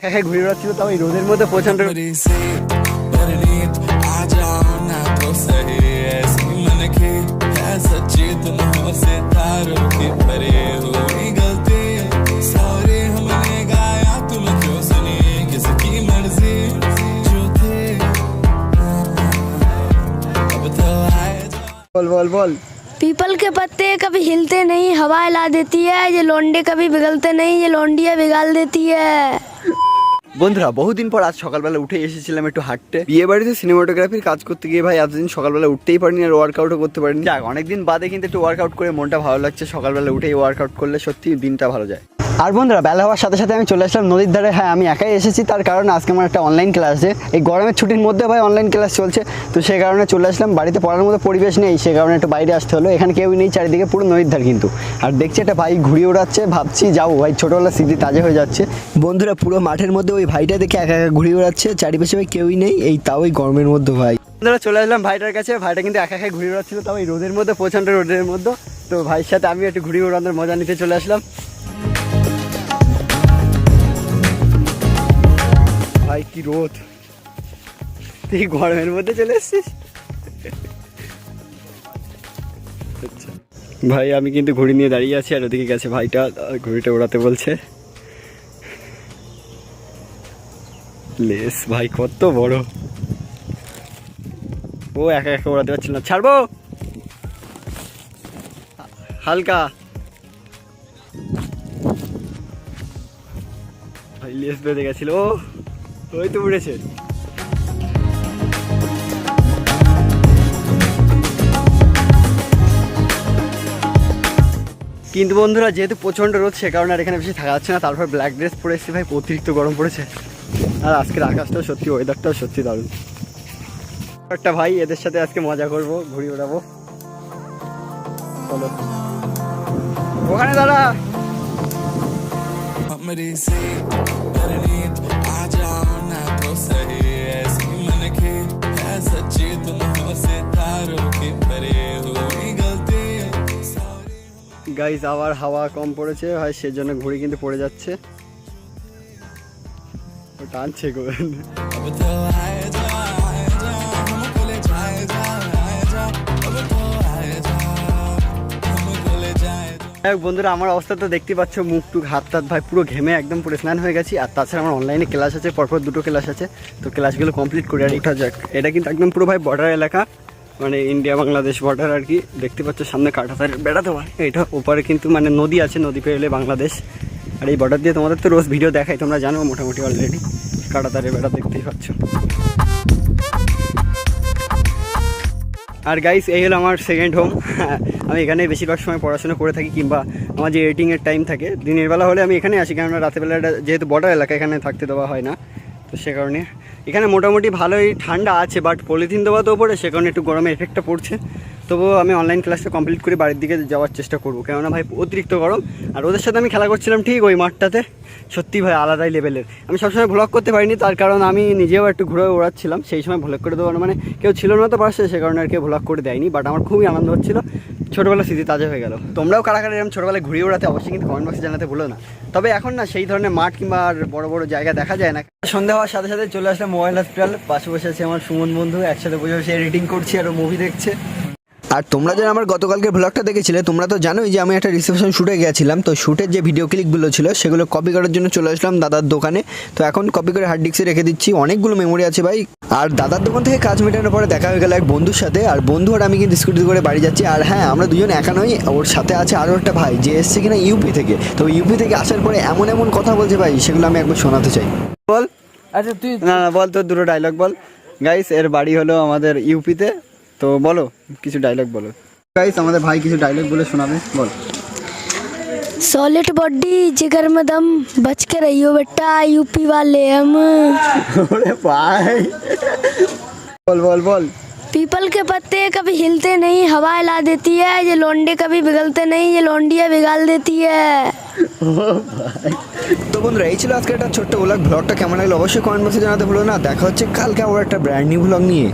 হ্যাঁ হ্যাঁ ঘুরে বেড়াচ্ছিল তাও এই রোদের মধ্যে প্রচন্ড मेरी से परनीत आ जाओ ना तो सही ऐसी मन की है सच्ची तुम हो सितारों की परे हुई गलती सॉरी हमने गाया तुम क्यों सुनी किसकी मर्जी जो थे अब तो आए जाओ বল বল বল पीपल के पत्ते कभी हिलते नहीं हवा हिला देती है ये लोंडे कभी बिगलते नहीं ये लोंडिया बिगाड़ देती है বন্ধুরা, বহুদিন পর আজ সকালবেলা উঠে এসেছিলাম একটু হাঁটতে। বিয়ে বাড়িতে সিনেমাটোগ্রাফির কাজ করতে গিয়ে ভাই এতদিন সকালবেলা উঠতেই পারিনি আর ওয়ার্কআউটও করতে পারিনি। অনেকদিন বাদে কিন্তু একটু ওয়ার্কআউট করে মনটা ভালো লাগছে। সকালবেলা উঠেই ওয়ার্কআউট করলে সত্যি দিনটা ভালো যায়। আর বন্ধুরা, বেলা হওয়ার সাথে সাথে আমি চলে আসলাম নদীর ধারে। হ্যাঁ আমি একাই এসেছি, তার কারণ আজকে আমার একটা অনলাইন ক্লাস আছে এই গরমের ছুটির মধ্যে ভাই অনলাইন ক্লাস চলছে, তো সেই কারণে চলে আসলাম। বাড়িতে পড়ার মতো পরিবেশ নেই, সে কারণে একটু বাইরে আসতে হলো। এখানে কেউই নেই, চারিদিকে পুরো নদীর ধার কিন্তু। আর দেখছি একটা ভাই ঘুরিয়ে ওড়াচ্ছে, ভাবছি যাও ভাই ছোটোবেলা স্মৃতি তাজা হয়ে যাচ্ছে। বন্ধুরা, পুরো মাঠের মধ্যে ওই ভাইটা দেখে একা একা ঘুরিয়ে ওড়াচ্ছে, চারিপাশে ভাই কেউই নেই। এই তাও এই গরমের মধ্যে ভাই। বন্ধুরা, চলে আসলাম ভাইটার কাছে। ভাইটা কিন্তু একা একা ঘুরিয়ে ওড়াচ্ছিল, তাও এই রোদের মধ্যে, প্রচণ্ড রোদের মধ্যে। তো ভাইয়ের সাথে আমি একটু ঘুরিয়ে ওড়ানোর মজা নিতে চলে আসলাম। কি রোদ? তুই গরমের মধ্যে চলে এসছিস? আচ্ছা। ভাই, আমি কিন্তু ঘুড়ি নিয়ে দাঁড়িয়ে আছি আর ওদিকে গেছে ভাইটা ঘুড়িটা ওড়াতে বলছে। লেস, ভাই, কত বড়। ও একা একা ওড়াতে পারছিল না। ছাড়বো? হালকা। ভাই, লেস বেঁধে গেছিল, ও। ওই তো উড়েছে কিন্তু বন্ধুরা যেহেতু প্রচণ্ড রোদ সে কারণে আর এখানে বেশি থাকা যাচ্ছে না তারপর ব্ল্যাক ড্রেস পরে এসেছি ভাই অতিরিক্ত গরম পড়েছে আর আজকের আকাশটাও সত্যি ওয়েদারটাও সত্যি দারুণ একটা ভাই এদের সাথে আজকে মজা করব ঘুরি ওড়াবো চলো ওখানে দাঁড়া मेरी से परनीत आ जाओ ना तो सही ऐसी मन की है सच्ची तुम हो सितारों की परे हुई गलती सॉरी গাইজ আবার হাওয়া কম পড়েছে ভাই সেজন্য ঘুড়ি কিন্তু পড়ে যাচ্ছে ও টানছে গো বন্ধুরা, আমার অবস্থা তো দেখতে পাচ্ছ, মুখ টুক, হাত টাত ভাই পুরো ঘেমে একদম পুরো স্নান হয়ে গেছি। আর তাছাড়া আমার অনলাইনে ক্লাস আছে, পরপর দুটো ক্লাস আছে। তো ক্লাসগুলো কমপ্লিট করে আর ওঠা যাক, এটা কিন্তু একদম পুরো ভাই বর্ডার এলাকা মানে ইন্ডিয়া বাংলাদেশ বর্ডার আর কি। দেখতে পাচ্ছ, সামনে কাঁটাতারের বেড়াতে পারে এটা ওপারে কিন্তু মানে নদী আছে, নদী পেরোলে বাংলাদেশ। আর এই বর্ডার দিয়ে তোমাদের তো রোজ ভিডিও দেখাই, তোমরা জানো মোটামুটি অলরেডি কাঁটাতারের বেড়া দেখতেই পাচ্ছ। আর গাইস এই হলো আমার সেকেন্ড হোম আমি এখানে বেশিরভাগ সময় পড়াশোনা করে থাকি কিংবা আমার যে এডিটিংয়ের টাইম থাকে, দিনের বেলা হলে আমি এখানে আসি, কেননা রাতেরবেলাটা যেহেতু বর্ডার এলাকা, এখানে থাকতে দেওয়া হয় না। তো সে কারণে এখানে মোটামুটি ভালোই ঠান্ডা আছে বাট পলিথিন দেওয়া তো ওপরে সে কারণে একটু গরমের এফেক্টটা পড়ছে। তবুও আমি অনলাইন ক্লাসটা কমপ্লিট করে বাড়ির দিকে যাওয়ার চেষ্টা করব। কেননা ভাই অতিরিক্ত গরম, আর ওদের সাথে আমি খেলা করছিলাম ঠিক ওই মাঠটাতে। সত্যি ভাই আলাদাই লেভেলের আমি সবসময় ভ্লগ করতে পারিনি, তার কারণ আমি নিজেও একটু ঘুরে ওড়াচ্ছিলাম সেই সময় ভ্লগ করে দেওয়ার মানে কেউ ছিল না তো পাশে, সে কারণে আর কেউ ভ্লগ করে দেয়নি বাট আমার খুবই আনন্দ হচ্ছিল। ছোটোবেলা স্মৃতি তাজা হয়ে গেল। তোমরাও কারা কারা এরকম ছোটোবেলায় ঘুরিয়ে ওড়াতে অবশ্যই কিন্তু কমেন্ট বক্সে জানাতে ভুলো না। তবে এখন না সেই ধরনের মাঠ কিংবা আর বড় বড় জায়গা দেখা যায় না। সন্ধ্যা হওয়ার সাথে সাথে চলে আসলাম মোবাইল হসপিটাল পাশে বসে আছে আমার সুমন বন্ধু, একসাথে বসে বসে এডিটিং করছি আর মুভি দেখছে। আর তোমরা যারা আমার গতকালকে ব্লগটা দেখেছিলে তোমরা তো জানোই যে আমি একটা রিসেপশন শ্যুটে গেছিলাম। তো শ্যুটের যে ভিডিও ক্লিপগুলো ছিল সেগুলো কপি করার জন্য চলে আসলাম দাদার দোকানে। তো এখন কপি করে হার্ড ডিস্কে রেখে দিচ্ছি। অনেকগুলো মেমোরি আছে ভাই। আর দাদার দোকান থেকে কাজ মেটানোর পরে দেখা হয়ে গেল এক বন্ধুর সাথে। আর বন্ধু আর আমি কিন্তু স্কুটি করে বাড়ি যাচ্ছি। আর হ্যাঁ আমরা দুজন একা নই ওর সাথে আছে আরও একটা ভাই যে এসছে কিনা ইউপি থেকে। তো ইউপি থেকে আসার পরে এমন এমন কথা বলছে ভাই সেগুলো আমি একবার শোনাতে চাই। বল। আচ্ছা তুই না না বল তোর দুটো ডায়লগ বল। গাইস এর বাড়ি হলো আমাদের ইউপিতে তো বলো কিছু ডায়লগ বলো গাইস আমাদের ভাই কিছু ডায়লগ বলে শোনাবে বল सॉलिड बॉडी जिगर में दम बच के रहियो बेटा यूपी वाले हम ওরে ভাই বল বল বল पीपल के पत्ते कभी हिलते नहीं हवा हिला देती है ये लोंडे कभी बिगलते नहीं ये लोंडिया बिगाड़ देती है তো বন্ধুরা এই ছিল আজকে একটা ছোট্ট ব্লগ ব্লগটা কেমন লাগলো অবশ্যই কমেন্ট বক্সে জানাতে ভুলো না দেখা হচ্ছে কালকে আবার একটা ব্র্যান্ড নিউ ব্লগ নিয়ে